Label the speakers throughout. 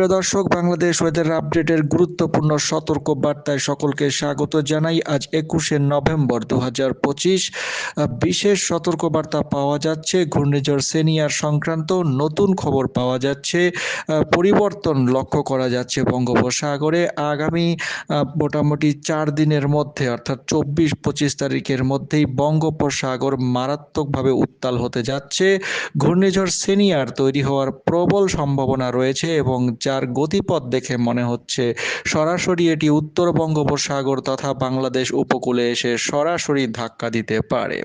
Speaker 1: প্রিয় দর্শক, বাংলাদেশ ওয়েদার আপডেটের গুরুত্বপূর্ণ সতর্ক বার্তায় সকলকে স্বাগত জানাই। আজ একুশে নভেম্বর দু বিশেষ সতর্ক বার্তা পাওয়া যাচ্ছে। ঘূর্ণিঝড় সেনিয়ার সংক্রান্ত নতুন খবর পাওয়া যাচ্ছে। পরিবর্তন লক্ষ্য করা যাচ্ছে বঙ্গোপসাগরে। আগামী মোটামুটি চার দিনের মধ্যে, অর্থাৎ চব্বিশ পঁচিশ তারিখের মধ্যেই বঙ্গোপসাগর মারাত্মকভাবে উত্তাল হতে যাচ্ছে। ঘূর্ণিঝড় সেনিয়ার তৈরি হওয়ার প্রবল সম্ভাবনা রয়েছে এবং যার গতিপথ দেখে মনে হচ্ছে সরাসরি এটি উত্তর বঙ্গোপসাগর তথা বাংলাদেশ উপকূলে এসে সরাসরি ধাক্কা দিতে পারে।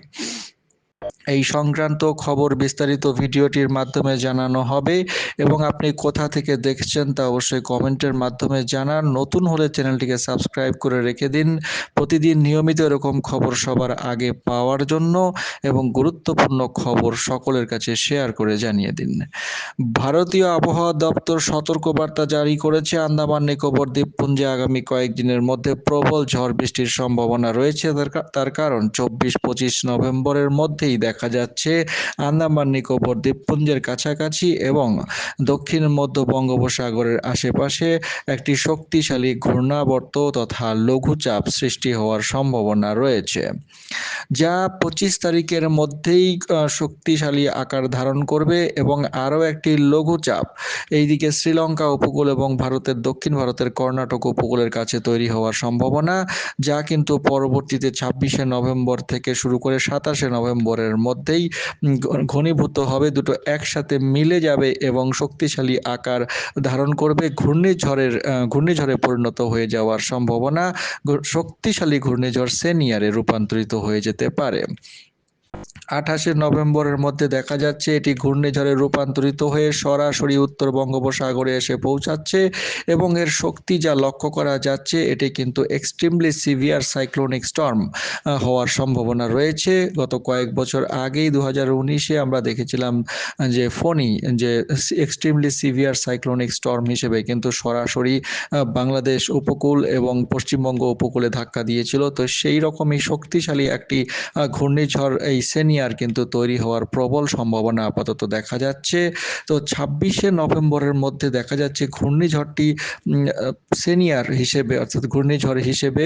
Speaker 1: এই সংক্রান্ত খবর বিস্তারিত ভিডিওটির মাধ্যমে জানানো হবে এবং আপনি কোথা থেকে দেখছেন তা অবশ্যই কমেন্টের মাধ্যমে জানান। নতুন হলে চ্যানেলটিকে সাবস্ক্রাইব করে রেখে দিন। প্রতিদিন নিয়মিত এরকম খবর সবার আগে পাওয়ার জন্য এবং গুরুত্বপূর্ণ খবর সকলের কাছে শেয়ার করে জানিয়ে দিন। ভারতীয় আবহাওয়া দপ্তর সতর্কবার্তা জারি করেছে। আন্দামান নিকোবর দ্বীপপুঞ্জে আগামী কয়েকদিনের মধ্যে প্রবল ঝড় বৃষ্টির সম্ভাবনা রয়েছে। তার কারণ চব্বিশ পঁচিশ নভেম্বরের মধ্যেই দেখা যাচ্ছে। আন্দামান, নিকোবর দ্বীপপুঞ্জের কাছাকাছি এবং দক্ষিণ মধ্য বঙ্গোপসাগরের আশেপাশে একটি শক্তিশালী ঘূর্ণাবর্ত তথা লঘুচাপ সৃষ্টি হওয়ার সম্ভাবনা রয়েছে, যা পঁচিশ তারিখের মধ্যেই শক্তিশালী আকার ধারণ করবে এবং আরও একটি লঘুচাপ এইদিকে শ্রীলঙ্কা উপকূল এবং ভারতের দক্ষিণ ভারতের কর্ণাটক উপকূলের কাছে তৈরি হওয়ার সম্ভাবনা, যা কিন্তু পরবর্তীতে ছাব্বিশে নভেম্বর থেকে শুরু করে সাতাশে নভেম্বরের মধ্যেই ঘনীভূত হবে। দুটো একসাথে মিলে যাবে এবং শক্তিশালী আকার ধারণ করবে। ঘূর্ণিঝড়ের ঘূর্ণিঝড়ে পরিণত হয়ে যাওয়ার সম্ভাবনা শক্তিশালী ঘূর্ণিঝড় সেনিয়ারে রূপান্তরিত হয়ে যেতে পারে। আঠাশে নভেম্বরের মধ্যে দেখা যাচ্ছে এটি ঘূর্ণিঝড়ে রূপান্তরিত হয়ে সরাসরি উত্তর বঙ্গোপসাগরে এসে পৌঁছাচ্ছে এবং এর শক্তি যা লক্ষ্য করা যাচ্ছে এটি কিন্তু এক্সট্রিমলি সিভিয়ার সাইক্লোনিক স্টর্ম হওয়ার সম্ভাবনা রয়েছে। গত কয়েক বছর আগেই দু হাজার উনিশে আমরা দেখেছিলাম যে ফনি, যে এক্সট্রিমলি সিভিয়ার সাইক্লোনিক স্টর্ম হিসেবে কিন্তু সরাসরি বাংলাদেশ উপকূল এবং পশ্চিমবঙ্গ উপকূলে ধাক্কা দিয়েছিল। তো সেই রকমই শক্তিশালী একটি ঘূর্ণিঝড় এই সেনিয়ার কিন্তু তৈরি হওয়ার প্রবল সম্ভাবনা আপাতত দেখা যাচ্ছে। তো ছাব্বিশে নভেম্বরের মধ্যে দেখা যাচ্ছে ঘূর্ণিঝড়টি সেনিয়ার হিসেবে, অর্থাৎ ঘূর্ণিঝড় হিসেবে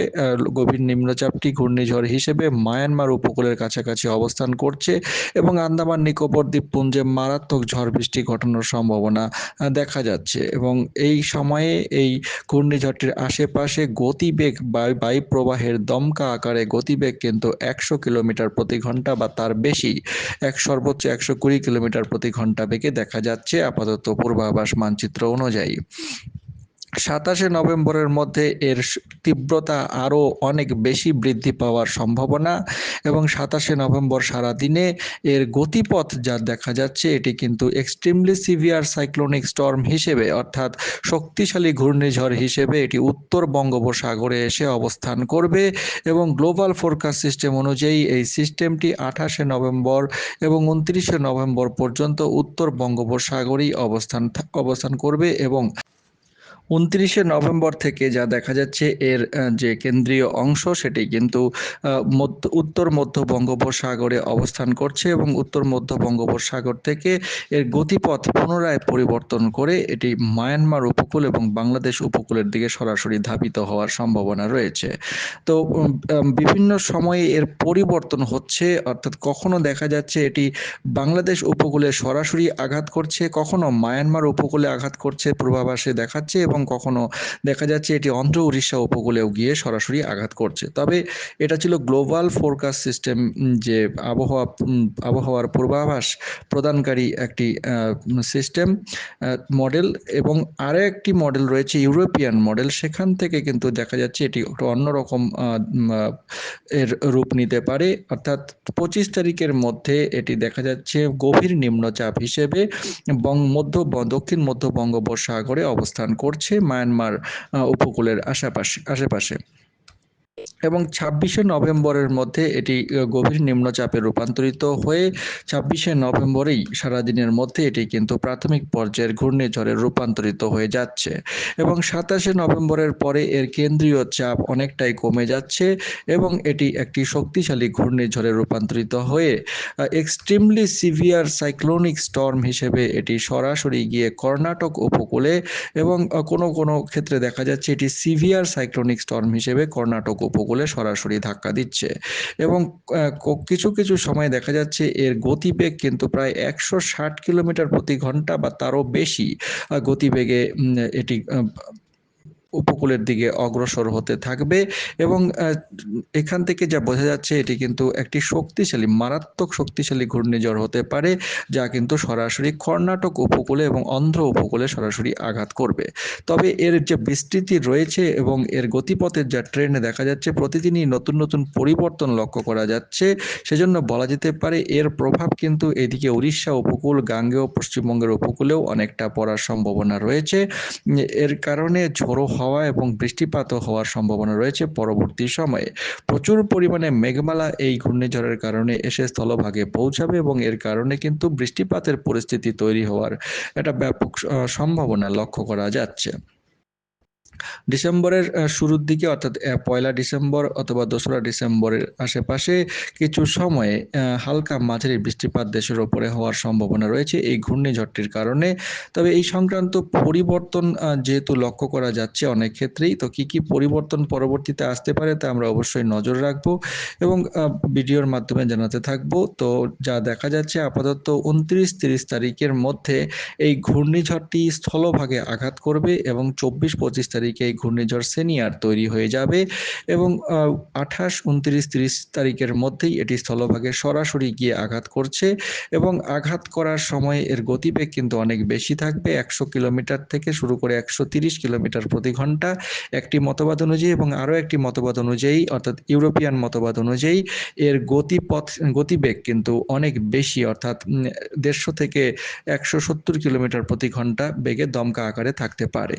Speaker 1: গভীর নিম্নচাপটি ঘূর্ণিঝড় হিসেবে মায়ানমার উপকূলের কাছাকাছি অবস্থান করছে এবং আন্দামান, নিকোবর, দ্বীপপুঞ্জে মারাত্মক ঝড় বৃষ্টি ঘটানোর সম্ভাবনা দেখা যাচ্ছে। এবং এই সময়ে এই ঘূর্ণিঝড়টির আশেপাশে গতিবেগ বায়ু প্রবাহের দমকা আকারে গতিবেগ কিন্তু একশো কিলোমিটার প্রতি ঘণ্টা বা তার বেশি। এক সর্বোচ্চ একশো কুড়ি কিলোমিটার প্রতি ঘণ্টা বেগে দেখা যাচ্ছে আপাতত পূর্বাভাস মানচিত্র অনুযায়ী। সাতাশে নভেম্বরের মধ্যে এর তীব্রতা আরও অনেক বেশি বৃদ্ধি পাওয়ার সম্ভাবনা এবং সাতাশে নভেম্বর সারাদিনে এর গতিপথ যা দেখা যাচ্ছে এটি কিন্তু এক্সট্রিমলি সিভিয়ার সাইক্লোনিক স্টর্ম হিসেবে অর্থাৎ শক্তিশালী ঘূর্ণিঝড় হিসেবে এটি উত্তর বঙ্গোপসাগরে এসে অবস্থান করবে এবং গ্লোবাল ফোরকাস্ট সিস্টেম অনুযায়ী এই সিস্টেমটি আঠাশে নভেম্বর এবং উনত্রিশে নভেম্বর পর্যন্ত উত্তর বঙ্গোপসাগরেই অবস্থান অবস্থান করবে এবং উনত্রিশে নভেম্বর থেকে যা দেখা যাচ্ছে এর যে কেন্দ্রীয় অংশ সেটি কিন্তু উত্তর মধ্য বঙ্গোপসাগরে অবস্থান করছে এবং উত্তর মধ্য বঙ্গোপসাগর থেকে এর গতিপথ পুনরায় পরিবর্তন করে এটি মায়ানমার উপকূল এবং বাংলাদেশ উপকূলের দিকে সরাসরি ধাবিত হওয়ার সম্ভাবনা রয়েছে। তো বিভিন্ন সময়ে এর পরিবর্তন হচ্ছে, অর্থাৎ কখনো দেখা যাচ্ছে এটি বাংলাদেশ উপকূলে সরাসরি আঘাত করছে, কখনো মায়ানমার উপকূলে আঘাত করছে পূর্বাভাসে দেখাচ্ছে এবং কখনো দেখা যাচ্ছে এটি অন্ধ্র উড়িষ্যা উপকূলেও গিয়ে সরাসরি আঘাত করছে। তবে এটা ছিল গ্লোবাল ফোরকাস্ট সিস্টেম যে আবহাওয়া আবহাওয়ার পূর্বাভাস প্রদানকারী একটি সিস্টেম মডেল এবং আরও একটি মডেল রয়েছে ইউরোপিয়ান মডেল। সেখান থেকে কিন্তু দেখা যাচ্ছে এটি একটু অন্যরকম এর রূপ নিতে পারে। অর্থাৎ পঁচিশ তারিখের মধ্যে এটি দেখা যাচ্ছে গভীর নিম্নচাপ হিসেবে বং, মধ্য, দক্ষিণ মধ্য বঙ্গোপসাগরে অবস্থান করছে। মায়ানমার উপকূলের আশেপাশে আশেপাশে। এবং ছাব্বিশে নভেম্বরের মধ্যে এটি গভীর নিম্নচাপে রূপান্তরিত হয়ে ছাব্বিশে নভেম্বরেই সারাদিনের মধ্যে এটি কিন্তু প্রাথমিক পর্যায়ের ঘূর্ণিঝড়ে রূপান্তরিত হয়ে যাচ্ছে এবং সাতাশে নভেম্বরের পরে এর কেন্দ্রীয় চাপ অনেকটাই কমে যাচ্ছে এবং এটি একটি শক্তিশালী ঘূর্ণিঝড়ে রূপান্তরিত হয়ে এক্সট্রিমলি সিভিয়ার সাইক্লোনিক স্টর্ম হিসেবে এটি সরাসরি গিয়ে কর্ণাটক উপকূলে এবং কোনো কোনো ক্ষেত্রে দেখা যাচ্ছে এটি সিভিয়ার সাইক্লোনিক স্টর্ম হিসেবে কর্ণাটক উপকূলে সরাসরি ধাক্কা দিচ্ছে। এবং কিছু কিছু সময় দেখা যাচ্ছে এর গতিবেগ কিন্তু প্রায় একশো ষাট কিলোমিটার প্রতি ঘণ্টা বা তারও বেশি গতিবেগে এটি উপকূলের দিকে অগ্রসর হতে থাকবে এবং এখান থেকে যা বোঝা যাচ্ছে এটি কিন্তু একটি শক্তিশালী, মারাত্মক শক্তিশালী ঘূর্ণিঝড় হতে পারে, যা কিন্তু সরাসরি কর্ণাটক উপকূলে এবং অন্ধ্র উপকূলে সরাসরি আঘাত করবে। তবে এর যে বিস্তৃতি রয়েছে এবং এর গতিপথের যা ট্রেন্ড দেখা যাচ্ছে, প্রতিদিনই নতুন নতুন পরিবর্তন লক্ষ্য করা যাচ্ছে। সেজন্য বলা যেতে পারে এর প্রভাব কিন্তু এদিকে উড়িষ্যা উপকূল, গাঙ্গেয় পশ্চিমবঙ্গের উপকূলেও অনেকটা পড়ার সম্ভাবনা রয়েছে। এর কারণে ঝোড়ো হাওয়া এবং বৃষ্টিপাতও হওয়ার সম্ভাবনা রয়েছে পরবর্তী সময়ে। প্রচুর পরিমাণে মেঘমালা এই ঘূর্ণিঝড়ের কারণে এসে স্থলভাগে পৌঁছাবে এবং এর কারণে কিন্তু বৃষ্টিপাতের পরিস্থিতি তৈরি হওয়ার একটা ব্যাপক সম্ভাবনা লক্ষ্য করা যাচ্ছে। ডিসেম্বরের শুরুর দিকে, অর্থাৎ পয়লা ডিসেম্বর অথবা দোসরা ডিসেম্বরের আশেপাশে কিছু সময়ে হালকা মাঝারি বৃষ্টিপাত দেশের ওপরে হওয়ার সম্ভাবনা রয়েছে এই ঘূর্ণিঝড়টির কারণে। তবে এই সংক্রান্ত পরিবর্তন যেহেতু লক্ষ্য করা যাচ্ছে অনেক ক্ষেত্রেই, তো কি কি পরিবর্তন পরবর্তীতে আসতে পারে তা আমরা অবশ্যই নজর রাখব এবং ভিডিওর মাধ্যমে জানাতে থাকব। তো যা দেখা যাচ্ছে, আপাতত উনত্রিশ তিরিশ তারিখের মধ্যে এই ঘূর্ণিঝড়টি স্থলভাগে আঘাত করবে এবং চব্বিশ পঁচিশ তারিখে এই ঘূর্ণিঝড় সেনিয়ার তৈরি হয়ে যাবে এবং আঠাশ, উনত্রিশ, তিরিশ তারিখের মধ্যেই এটি স্থলভাগে সরাসরি গিয়ে আঘাত করছে এবং আঘাত করার সময় এর গতিবেগ কিন্তু অনেক বেশি থাকবে। একশো কিলোমিটার থেকে শুরু করে একশো তিরিশ কিলোমিটার প্রতি ঘণ্টা। একটি মতবাদ অনুযায়ী এবং আরও একটি মতবাদ অনুযায়ী, অর্থাৎ ইউরোপিয়ান মতবাদ অনুযায়ী, এর গতিপথ, গতিবেগ কিন্তু অনেক বেশি, অর্থাৎ দেড়শো থেকে একশো সত্তর কিলোমিটার প্রতি ঘণ্টা বেগে দমকা আকারে থাকতে পারে।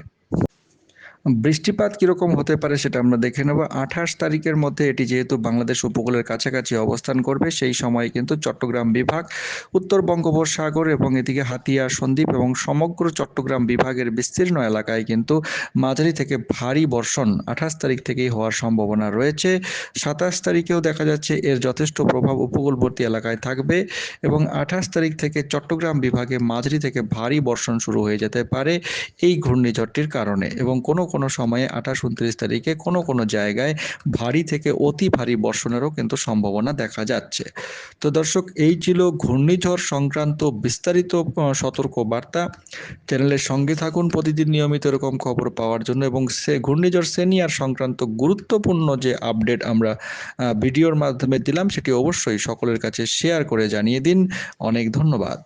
Speaker 1: বৃষ্টিপাত কীরকম হতে পারে সেটা আমরা দেখে নেব। আঠাশ তারিখের মধ্যে এটি যেহেতু বাংলাদেশ উপকূলের কাছাকাছি অবস্থান করবে, সেই সময় কিন্তু চট্টগ্রাম বিভাগ, উত্তর বঙ্গোপসাগর এবং এদিকে হাতিয়া, সন্দ্বীপ এবং সমগ্র চট্টগ্রাম বিভাগের বিস্তীর্ণ এলাকায় কিন্তু মাঝারি থেকে ভারী বর্ষণ আঠাশ তারিখ থেকেই হওয়ার সম্ভাবনা রয়েছে। সাতাশ তারিখেও দেখা যাচ্ছে এর যথেষ্ট প্রভাব উপকূলবর্তী এলাকায় থাকবে এবং আঠাশ তারিখ থেকে চট্টগ্রাম বিভাগে মাঝারি থেকে ভারী বর্ষণ শুরু হয়ে যেতে পারে এই ঘূর্ণিঝড়টির কারণে এবং কোনো কোনো সময়ে আঠাশ উনত্রিশ তারিখে কোনো কোনো জায়গায় ভারী থেকে অতি ভারী বর্ষণেরও কিন্তু সম্ভাবনা দেখা যাচ্ছে। তো দর্শক, এই ছিল ঘূর্ণিঝড় সংক্রান্ত বিস্তারিত সতর্ক বার্তা চ্যানেলের সঙ্গে থাকুন, প্রতিদিন নিয়মিত এরকম খবর পাওয়ার জন্য এবং সে ঘূর্ণিঝড় সেনিয়ার সংক্রান্ত গুরুত্বপূর্ণ যে আপডেট আমরা ভিডিওর মাধ্যমে দিলাম, সেটি অবশ্যই সকলের কাছে শেয়ার করে জানিয়ে দিন। অনেক ধন্যবাদ।